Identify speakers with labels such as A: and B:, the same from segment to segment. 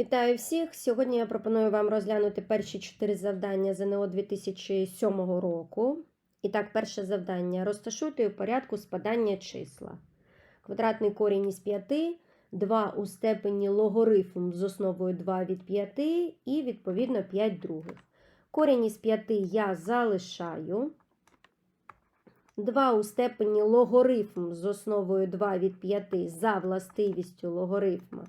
A: Вітаю всіх! Сьогодні я пропоную вам розглянути перші чотири завдання ЗНО 2007 року. І так, перше завдання. Розташуйте у порядку спадання числа. Квадратний корінь із 5, 2 у степені логарифм з основою 2 від 5 і, відповідно, 5 других. Корінь із 5 я залишаю. 2 у степені логарифм з основою 2 від 5 за властивістю логарифма.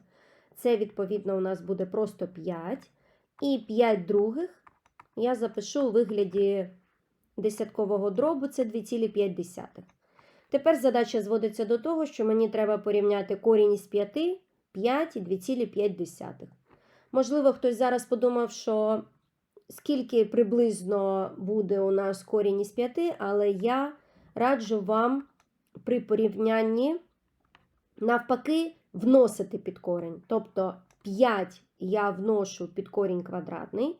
A: Це, відповідно, у нас буде просто 5. І 5 других я запишу у вигляді десяткового дробу, це 2,5. Тепер задача зводиться до того, що мені треба порівняти корінь із 5, 5 і 2,5. Можливо, хтось зараз подумав, що скільки приблизно буде у нас корінь із 5, але я раджу вам при порівнянні навпаки вносити під корінь. Тобто 5 я вношу під корінь квадратний.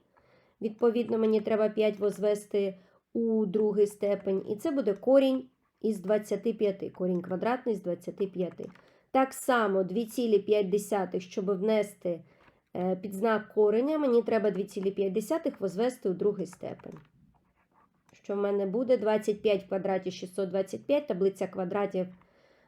A: Відповідно, мені треба 5 возвести у другий степень. І це буде корінь із 25. Корінь квадратний з 25. Так само 2,5, щоб внести е, під знак кореня, мені треба 2,5 возвести у другий степень. Що в мене буде 25 в квадраті 625, таблиця квадратів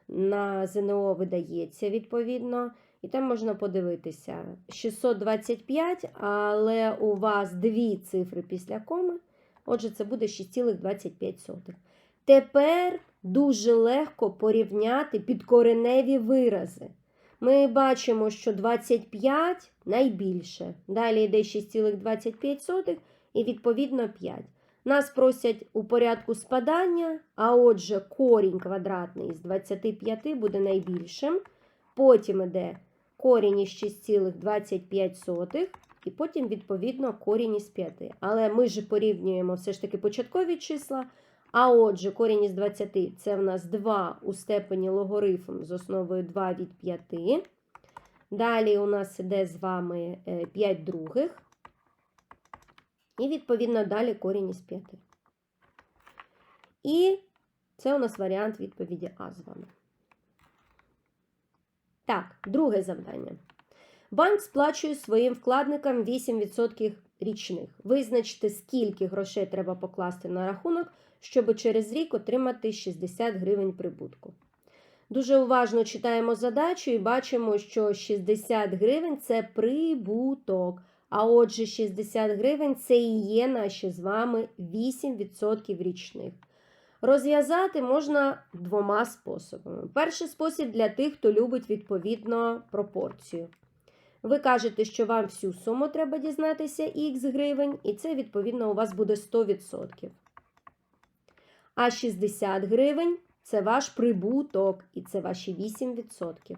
A: на ЗНО видається відповідно. І там можна подивитися 625, але у вас дві цифри після коми. Отже, це буде 6,25. Тепер дуже легко порівняти підкореневі вирази. Ми бачимо, що 25 найбільше. Далі йде 6,25 і відповідно 5. Нас просять у порядку спадання, а отже, корінь квадратний з 25 буде найбільшим. Потім йде корінь із 6,25, і потім, відповідно, корінь із 5. Але ми ж порівнюємо все ж таки початкові числа. А отже, корінь із 20 це в нас 2 у степені логарифм з основою 2 від 5. Далі у нас іде з вами 5 других. І, відповідно, далі корінь із 5. І це у нас варіант відповіді А з вами. Так, друге завдання. Банк сплачує своїм вкладникам 8% річних. Визначте, скільки грошей треба покласти на рахунок, щоб через рік отримати 60 гривень прибутку. Дуже уважно читаємо задачу і бачимо, що 60 гривень це прибуток. А отже, 60 гривень це і є наші з вами 8% річних. Розв'язати можна двома способами. Перший спосіб для тих, хто любить відповідно пропорцію. Ви кажете, що вам всю суму треба дізнатися х гривень, і це, відповідно, у вас буде 100%. А 60 гривень це ваш прибуток, і це ваші 8%.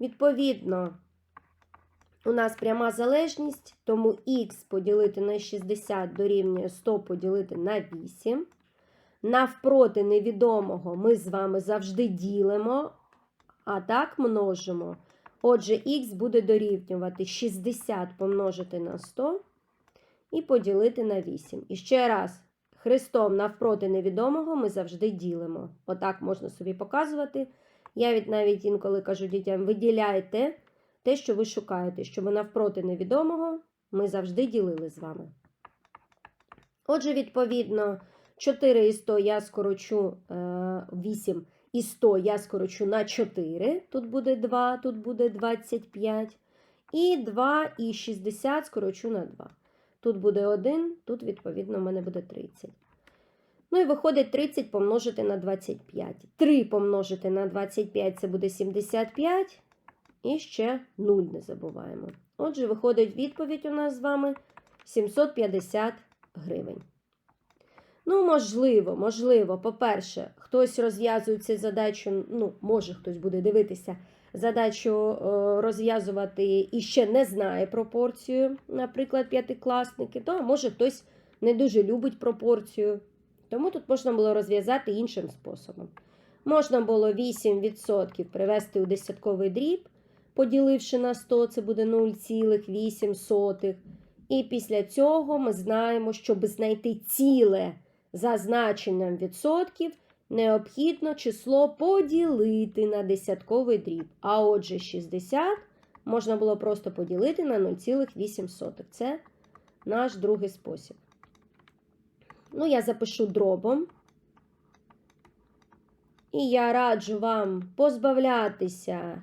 A: Відповідно, у нас пряма залежність, тому х поділити на 60 дорівнює 100 поділити на 8. Навпроти невідомого ми з вами завжди ділимо, а так множимо. Отже, х буде дорівнювати 60 помножити на 100 і поділити на 8. І ще раз, хрестом навпроти невідомого ми завжди ділимо. Отак можна собі показувати. Я навіть інколи кажу дітям: виділяйте те, що ви шукаєте, що щоб навпроти невідомого ми завжди ділили з вами. Отже, відповідно, 4 і 100 я скорочу 8 і 100 я скорочу на 4. Тут буде 2, тут буде 25. І 2 і 60 скорочу на 2. Тут буде 1, тут, відповідно, у мене буде 30. Ну і виходить 30 помножити на 25. 3 помножити на 25 це буде 75. І ще 0 не забуваємо. Отже, виходить відповідь у нас з вами 750 гривень. Ну, можливо, можливо, по-перше, хтось розв'язує цю задачу, ну, може хтось буде дивитися, задачу е, розв'язувати і ще не знає пропорцію, наприклад, п'ятикласники, то може хтось не дуже любить пропорцію. Тому тут можна було розв'язати іншим способом. Можна було 8% привести у десятковий дріб, поділивши на 100, це буде 0,8. І після цього ми знаємо, щоб знайти ціле за значенням відсотків, необхідно число поділити на десятковий дріб. А отже, 60 можна було просто поділити на 0,8. Це наш другий спосіб. Ну, я запишу дробом. І я раджу вам позбавлятися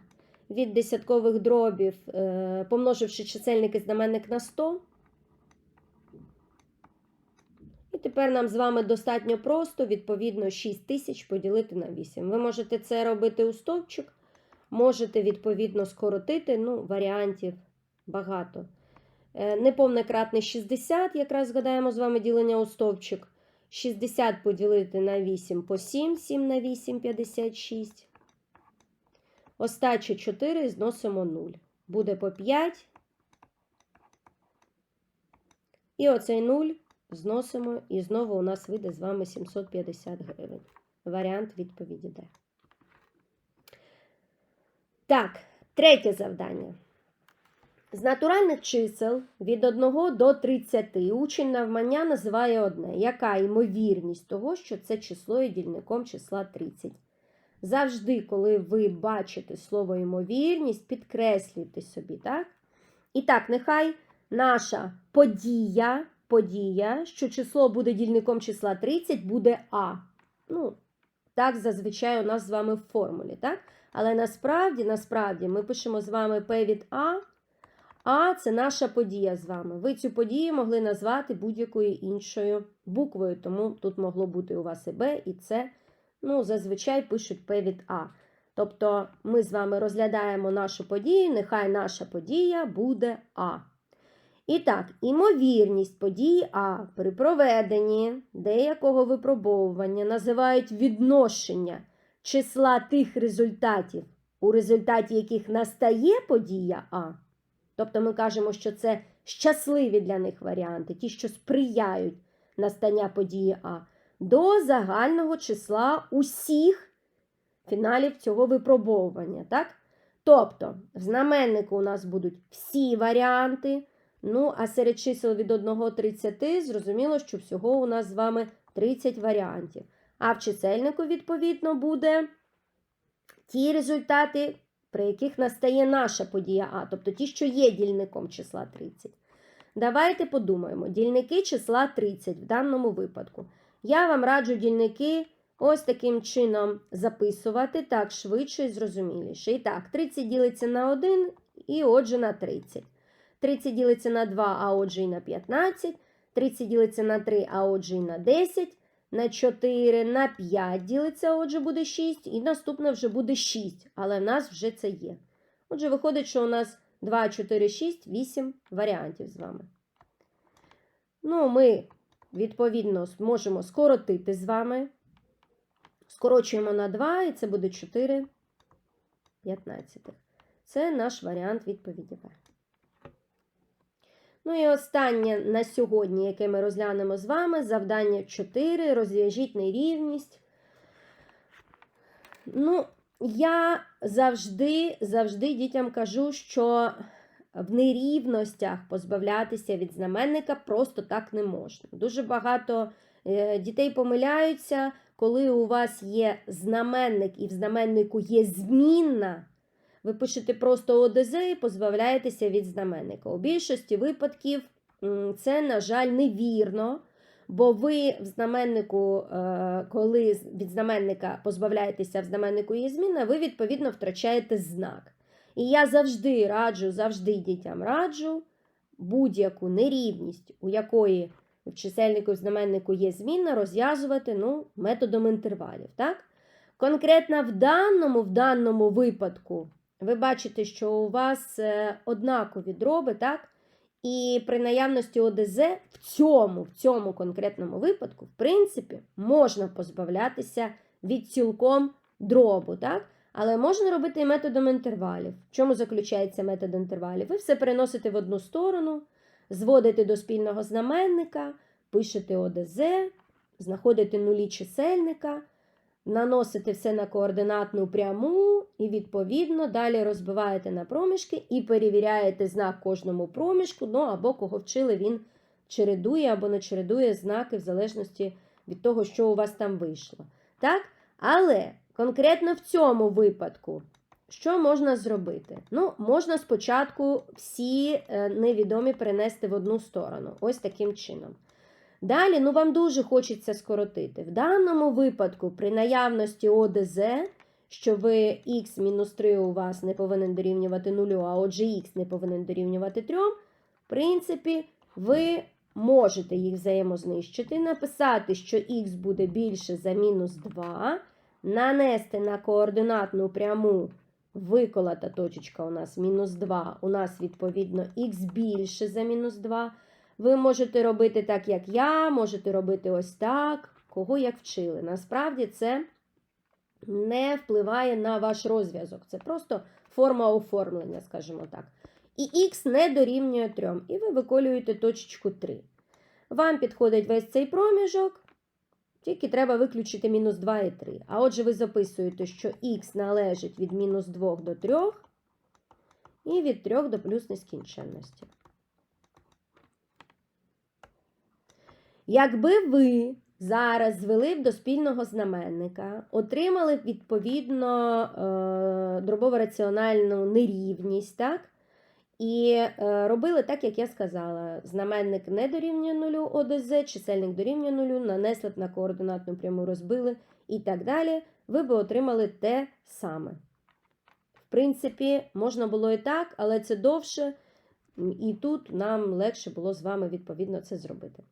A: від десяткових дробів, е, помноживши чисельник і знаменник на 100. І тепер нам з вами достатньо просто, відповідно, 6 тисяч поділити на 8. Ви можете це робити у стовпчик, можете, відповідно, скоротити, ну, варіантів багато. Е, Неповне кратне 60, якраз згадаємо з вами ділення у стовпчик. 60 поділити на 8 по 7, 7 на 8, 56. Остача 4 зносимо 0. Буде по 5. І оцей 0 зносимо, і знову у нас вийде з вами 750 гривень. Варіант відповіді Д. Так, третє завдання. З натуральних чисел від 1 до 30 учень навмання називає одне. Яка ймовірність того, що це число є дільником числа 30? Завжди, коли ви бачите слово ймовірність, підкреслюйте собі, так? І так, нехай наша подія, подія, що число буде дільником числа 30, буде А. Ну, так зазвичай у нас з вами в формулі, так? Але насправді, насправді, ми пишемо з вами P від А. А це наша подія з вами. Ви цю подію могли назвати будь-якою іншою буквою, тому тут могло бути у вас і Б, і С. Ну, зазвичай пишуть П від А. Тобто ми з вами розглядаємо нашу подію, нехай наша подія буде А. І так, імовірність події А при проведенні деякого випробовування називають відношення числа тих результатів, у результаті яких настає подія А. Тобто ми кажемо, що це щасливі для них варіанти, ті, що сприяють настання події А, до загального числа усіх фіналів цього випробовування. Так? Тобто, в знаменнику у нас будуть всі варіанти. Ну, а серед чисел від 1 до 30 зрозуміло, що всього у нас з вами 30 варіантів. А в чисельнику, відповідно, буде ті результати, при яких настає наша подія А, тобто ті, що є дільником числа 30. Давайте подумаємо: дільники числа 30 в даному випадку. Я вам раджу дільники ось таким чином записувати так швидше і зрозуміліше. І так, 30 ділиться на 1 і отже на 30. 30 ділиться на 2, а отже і на 15. 30 ділиться на 3, а отже і на 10. На 4, на 5 ділиться, отже, буде 6, і наступне вже буде 6, але в нас вже це є. Отже, виходить, що у нас 2, 4, 6, 8 варіантів з вами. Ну, ми, відповідно, можемо скоротити з вами. Скорочуємо на 2, і це буде 4 15. Це наш варіант відповіді В. Ну і останнє на сьогодні, яке ми розглянемо з вами, завдання 4. Розв'яжіть нерівність. Ну, я завжди, завжди дітям кажу, що в нерівностях позбавлятися від знаменника просто так не можна. Дуже багато е, дітей помиляються, коли у вас є знаменник і в знаменнику є змінна. Ви пишете просто ОДЗ і позбавляєтеся від знаменника. У більшості випадків це, на жаль, невірно, бо ви в знаменнику, е, коли від знаменника позбавляєтеся в знаменнику є зміна, ви, відповідно, втрачаєте знак. І я завжди раджу, завжди дітям раджу будь-яку нерівність, у якої в чисельнику і знаменнику є зміна, розв'язувати ну, методом інтервалів. Так? Конкретно в даному, в даному випадку. Ви бачите, що у вас е, однакові дроби, так? І при наявності ОДЗ в цьому, в цьому конкретному випадку, в принципі, можна позбавлятися від цілком дробу, так? Але можна робити і методом інтервалів. В чому заключається метод інтервалів? Ви все переносите в одну сторону, зводите до спільного знаменника, пишете ОДЗ, знаходите нулі чисельника наносите все на координатну пряму, і, відповідно, далі розбиваєте на проміжки і перевіряєте знак кожному проміжку, ну або кого вчили, він чередує або не чередує знаки, в залежності від того, що у вас там вийшло. Так? Але конкретно в цьому випадку що можна зробити? Ну, можна спочатку всі е, невідомі перенести в одну сторону, ось таким чином. Далі, ну вам дуже хочеться скоротити. В даному випадку, при наявності ОДЗ, що ви х мінус 3 у вас не повинен дорівнювати 0, а отже х не повинен дорівнювати 3, в принципі, ви можете їх взаємознищити, написати, що х буде більше за мінус 2, нанести на координатну пряму виколота точечка у нас мінус 2, у нас, відповідно, х більше за мінус 2. Ви можете робити так, як я, можете робити ось так, кого як вчили. Насправді це не впливає на ваш розв'язок. Це просто форма оформлення, скажімо так. І х не дорівнює 3. І ви виколюєте точечку 3. Вам підходить весь цей проміжок, тільки треба виключити мінус 2 і 3. А отже, ви записуєте, що х належить від мінус 2 до 3 і від 3 до плюс нескінченності. Якби ви зараз звели б до спільного знаменника, отримали б відповідно е, дробово-раціональну нерівність, так? І е, робили так, як я сказала. Знаменник не дорівнює нулю ОДЗ, чисельник дорівнює нулю, нанесли б на координатну пряму, розбили і так далі, ви би отримали те саме. В принципі, можна було і так, але це довше, і тут нам легше було з вами відповідно це зробити.